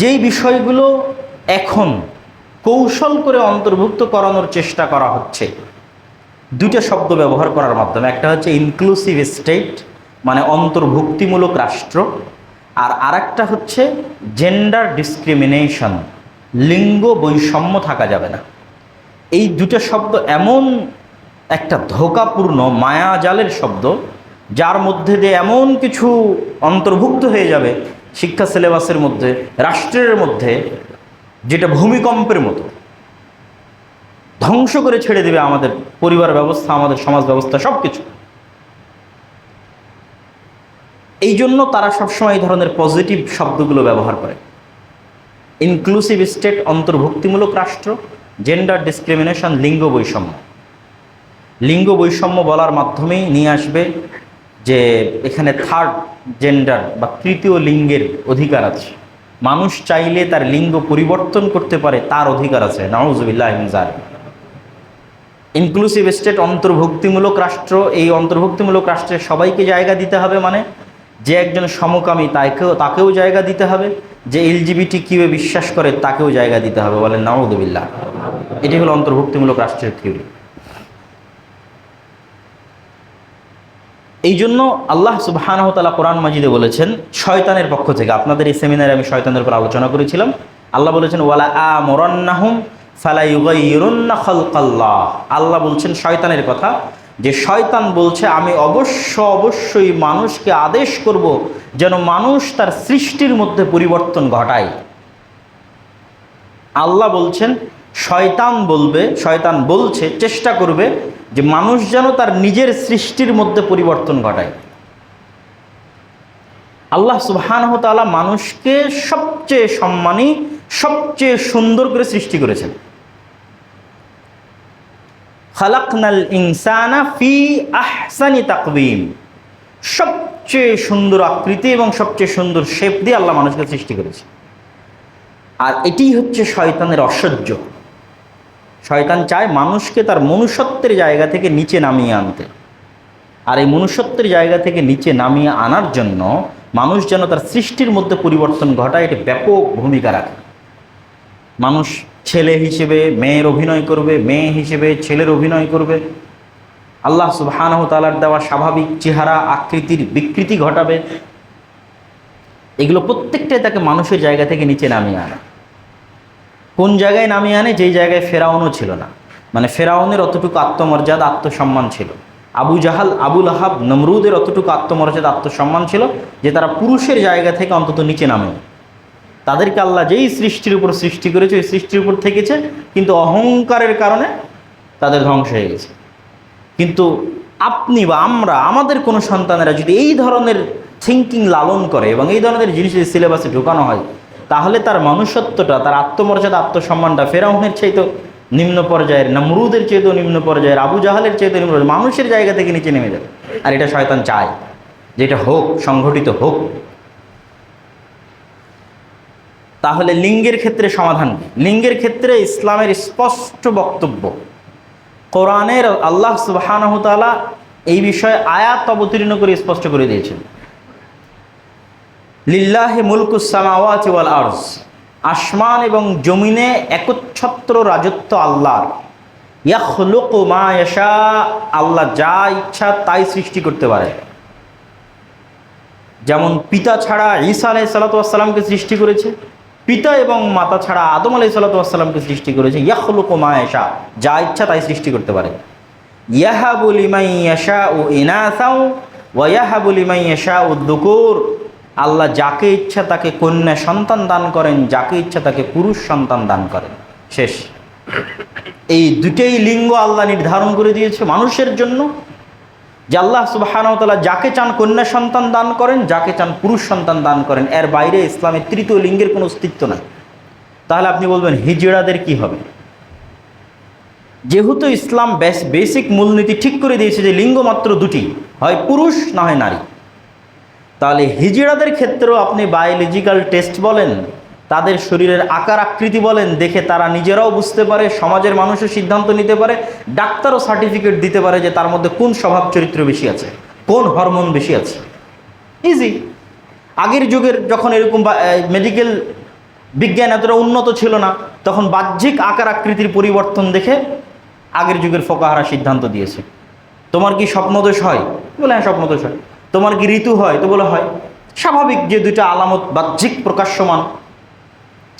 যেই বিষয়গুলো এখন কৌশল করে অন্তর্ভুক্ত করানোর চেষ্টা করা হচ্ছে, দুইটা শব্দ ব্যবহার করার মাধ্যমে, একটা হচ্ছে ইনক্লুসিভ স্টেট মানে অন্তর্ভুক্তিমূলক রাষ্ট্র, আর আরেকটা হচ্ছে জেন্ডার ডিসক্রিমিনেশন লিঙ্গ বৈষম্য থাকা যাবে না। এই দুটো শব্দ এমন একটা ধোকাপূর্ণ, মায়াজালের শব্দ, যার মধ্যে দিয়ে এমন কিছু অন্তর্ভুক্ত হয়ে যাবে শিক্ষা সিলেবাসের মধ্যে, রাষ্ট্রের মধ্যে, যেটা ভূমিকম্পের মতো, ধ্বংস করে ছেড়ে দেবে আমাদের পরিবার ব্যবস্থা, আমাদের সমাজ ব্যবস্থা সব কিছু এই জন্য তারা সবসময় এই ধরনের পজিটিভ শব্দগুলো ব্যবহার করে। ইনক্লুসিভ স্টেট অন্তর্ভুক্তিমূলক রাষ্ট্র জেন্ডার ডিসক্রিমিনেশন লিঙ্গ বৈষম্য। লিঙ্গ বৈষম্য বলার মাধ্যমেই নিয়ে আসবে যে এখানে থার্ড জেন্ডার বা তৃতীয় লিঙ্গের অধিকার আছে। মানুষ চাইলে তার লিঙ্গ পরিবর্তন করতে পারে, তার অধিকার আছে। নওয়াজবিল্লাহ হিমজার ইনক্লুসিভ স্টেট অন্তর্ভুক্তিমূলক রাষ্ট্র, এই অন্তর্ভুক্তিমূলক রাষ্ট্রে সবাইকে জায়গা দিতে হবে মানে যে একজন সমকামী তাকেও তাকেও জায়গা দিতে হবে, যে এলজিবিটি কিউবে বিশ্বাস করে তাকেও জায়গা দিতে হবে বলেন নাউদুবিল্লাহ এটি হলো অন্তর্ভুক্তিমূলক রাষ্ট্রের থিওরি এই জন্য আল্লাহ সুবাহানহতালা কোরআন মাজিদে বলেছেন, শয়তানের পক্ষ থেকে, আপনাদের এই সেমিনারে আমি শয়তানের উপর আলোচনা করেছিলাম। আল্লাহ বলেছেন, ওয়ালা আ মোরান্নাহুম খালকাল্লাহ। আল্লাহ বলছেন, শয়তানের কথা, যে শয়তান বলছে, আমি অবশ্য অবশ্যই মানুষকে আদেশ করব যেন মানুষ তার সৃষ্টির মধ্যে পরিবর্তন ঘটায়। আল্লাহ বলছেন শয়তান বলবে, শয়তান বলছে, চেষ্টা করবে যে মানুষ যেন তার নিজের সৃষ্টির মধ্যে পরিবর্তন ঘটায়। আল্লাহ সুবাহানহতালা মানুষকে সবচেয়ে সম্মানী, সবচেয়ে সুন্দর করে সৃষ্টি করেছেন। খালাকনাল ইনসানা ফি আহসানি তাকবিম সবচেয়ে সুন্দর আকৃতি এবং সবচেয়ে সুন্দর শেপ দিয়ে আল্লাহ মানুষকে সৃষ্টি করেছে আর এটি হচ্ছে শয়তানের অসহ্য। শয়তান চায় মানুষকে তার মনুষ্যত্বের জায়গা থেকে নিচে নামিয়ে আনতে। আর এই মনুষ্যত্বের জায়গা থেকে নিচে নামিয়ে আনার জন্য মানুষ যেন তার সৃষ্টির মধ্যে পরিবর্তন ঘটায়, এটি ব্যাপক ভূমিকা রাখে। মানুষ ছেলে হিসেবে মেয়ের অভিনয় করবে, মেয়ে হিসেবে ছেলের অভিনয় করবে। আল্লাহ সুবাহানহ তালার দেওয়া স্বাভাবিক চেহারা, আকৃতির বিকৃতি ঘটাবে। এগুলো প্রত্যেকটাই তাকে মানুষের জায়গা থেকে নিচে নামিয়ে আনে। কোন জায়গায় নামিয়ে আনে, যেই জায়গায় ফেরাউনও ছিল না। মানে ফেরাউনের অতটুকু আত্মমর্যাদা, আত্মসম্মান ছিল। আবু জাহাল আবুল আহাব নমরুদের অতটুকু আত্মমর্যাদা, আত্মসম্মান ছিল যে তারা পুরুষের জায়গা থেকে অন্তত নিচে নামে। তাদেরকে আল্লাহ যেই সৃষ্টির উপর সৃষ্টি করেছে, ওই সৃষ্টির উপর থেকেছে, কিন্তু অহংকারের কারণে তাদের ধ্বংস হয়ে গেছে। কিন্তু আপনি বা আমরা, আমাদের কোনো সন্তানেরা যদি এই ধরনের থিঙ্কিং লালন করে এবং এই ধরনের জিনিস যদি সিলেবাসে ঢোকানো হয় তাহলে তার মনুষ্যত্বটা, তার আত্মমর্যাদা, আত্মসম্মানটা ফেরাউনের চাইতেও নিম্ন পর্যায়ের, নমরুদের চেয়েতেও নিম্ন পর্যায়ের, আবু জাহালের চেয়েতেও নিম্ন মানুষের জায়গা থেকে নিচে নেমে যাবে। আর এটা শয়তান চায়, যেটা হোক সংগঠিত হোক। তাহলে লিঙ্গের ক্ষেত্রে সমাধান লিঙ্গের ক্ষেত্রে ইসলামের স্পষ্ট বক্তব্য, কোরআনের আল্লাহ সুবাহানহতালা এই বিষয়ে আয়াত অবতীর্ণ করে স্পষ্ট করে দিয়েছেন। লিল্লাহে মুলকুসামাওয়াতি ওয়াল আরজ। আসমান এবং জমিনে একচ্ছত্র রাজত্ব আল্লাহর। ইয়াখলুকু মা ইয়াশা, আল্লাহ যা ইচ্ছা তাই সৃষ্টি করতে পারে। যেমন পিতা ছাড়া ঈসা আলাই সালাতামকে সৃষ্টি করেছে, পিতা এবং মাতা ছাড়া আদম আলাই সালাতামকে সৃষ্টি করেছে, ইয়াখলুকু মা ইয়াশা, যা ইচ্ছা তাই সৃষ্টি করতে পারে। ইয়াহাবুল ইমাই ইয়াশা ও ইনাসাও ওয়া ইয়াহাবুল ইমাই ও দুকুর। আল্লাহ যাকে ইচ্ছা তাকে কন্যা সন্তান দান করেন, যাকে ইচ্ছা তাকে পুরুষ সন্তান দান করেন। শেষ। এই দুটেই লিঙ্গ আল্লাহ নির্ধারণ করে দিয়েছে মানুষের জন্য। যে আল্লাহ সুবাহানতলা যাকে চান কন্যা সন্তান দান করেন, যাকে চান পুরুষ সন্তান দান করেন, এর বাইরে ইসলামের তৃতীয় লিঙ্গের কোনো অস্তিত্ব নাই। তাহলে আপনি বলবেন, হিজড়াদের কি হবে? যেহেতু ইসলাম বেস বেসিক মূলনীতি ঠিক করে দিয়েছে যে লিঙ্গ মাত্র দুটি, হয় পুরুষ না হয় নারী। তাহলে হিজড়াদের ক্ষেত্রেও আপনি বায়োলজিক্যাল টেস্ট বলেন, তাদের শরীরের আকার আকৃতি বলেন, দেখে তারা নিজেরাও বুঝতে পারে, সমাজের মানুষও সিদ্ধান্ত নিতে পারে, ডাক্তারও সার্টিফিকেট দিতে পারে যে তার মধ্যে কোন স্বভাব চরিত্র বেশি আছে, কোন হরমোন বেশি আছে। ইজি আগের যুগের যখন এরকম মেডিকেল বিজ্ঞান এতটা উন্নত ছিল না, তখন বাহ্যিক আকার আকৃতির পরিবর্তন দেখে আগের যুগের ফোকাহারা সিদ্ধান্ত দিয়েছে। তোমার কি স্বপ্নদোষ হয়? বলে হ্যাঁ স্বপ্নদোষ হয়। তোমার কি ঋতু হয়? তো বলে হয়। স্বাভাবিক যে দুইটা আলামত বাহ্যিক প্রকাশ্যমান,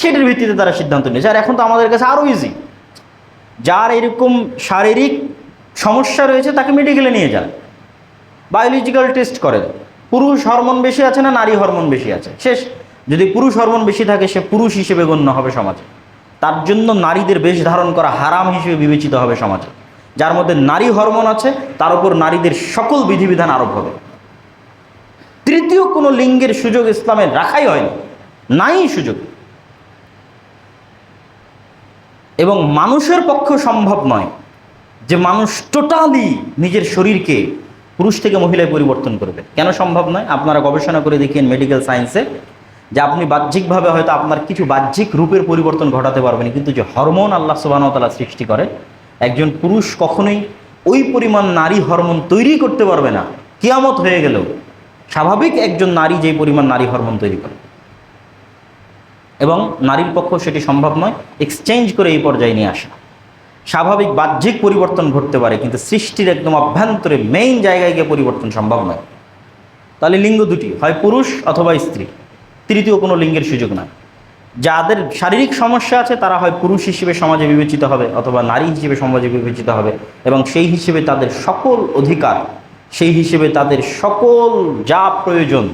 সেটার ভিত্তিতে তারা সিদ্ধান্ত নিয়েছে। আর এখন তো আমাদের কাছে আরও ইজি যার এরকম শারীরিক সমস্যা রয়েছে, তাকে মেডিকেলে নিয়ে যান। বায়োলজিক্যাল টেস্ট করেন। পুরুষ হরমোন বেশি আছে না নারী হরমোন বেশি আছে? শেষ। যদি পুরুষ হরমোন বেশি থাকে, সে পুরুষ হিসেবে গণ্য হবে সমাজে। তার জন্য নারীদের বেশ ধারণ করা হারাম হিসেবে বিবেচিত হবে সমাজে। যার মধ্যে নারী হরমোন আছে, তার উপর নারীদের সকল বিধিবিধান আরোপ হবে। তৃতীয় কোনো লিঙ্গের সুযোগ ইসলামের রাখাই হয়নি, নাই সুযোগ। এবং মানুষের পক্ষে সম্ভব নয় যে মানুষ টোটালি নিজের শরীরকে পুরুষ থেকে মহিলায় পরিবর্তন করবে কেন সম্ভব নয়? আপনারা গবেষণা করে দেখিয়েন মেডিকেল সায়েন্সে যে আপনি বাহ্যিকভাবে হয়তো আপনার কিছু বাহ্যিক রূপের পরিবর্তন ঘটাতে পারবেন, কিন্তু যে হরমোন আল্লাহ সুবাহতালা সৃষ্টি করে, একজন পুরুষ কখনোই ওই পরিমাণ নারী হরমোন তৈরি করতে পারবে না। কিয়ামত হয়ে গেলেও স্বাভাবিক একজন নারী যেই পরিমাণ নারী হরমোন তৈরি করে। এবং নারীর পক্ষ সেটি সম্ভব নয় এক্সচেঞ্জ করে এই পর্যায়ে নিয়ে আসা। স্বাভাবিক বাহ্যিক পরিবর্তন ঘটতে পারে, কিন্তু সৃষ্টির একদম অভ্যন্তরে মেইন জায়গায় গিয়ে পরিবর্তন সম্ভব নয়। তাহলে লিঙ্গ দুটি, হয় পুরুষ অথবা স্ত্রী। তৃতীয় কোনো লিঙ্গের সুযোগ নাই। যাদের শারীরিক সমস্যা আছে, তারা হয় পুরুষ হিসেবে সমাজে বিবেচিত হবে অথবা নারী হিসেবে সমাজে বিবেচিত হবে এবং সেই হিসেবে তাদের সকল অধিকার সেই হিসেবে তাদের সকল যা প্রয়োজন,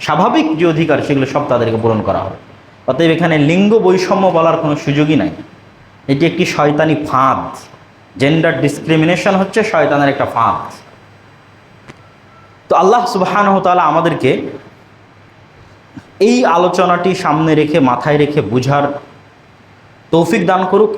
স্বাভাবিক যে অধিকার, সেগুলো সব তাদেরকে পূরণ করা হবে। অতএব এখানে লিঙ্গ বৈষম্য বলার কোনো সুযোগই নাই। এটি একটি শয়তানি ফাঁদ। জেন্ডার ডিসক্রিমিনেশন হচ্ছে শয়তানের একটা ফাঁদ। তো আল্লাহ সুবাহানহ তাআলা আমাদেরকে এই আলোচনাটি সামনে রেখে, মাথায় রেখে বুঝার তৌফিক দান করুক।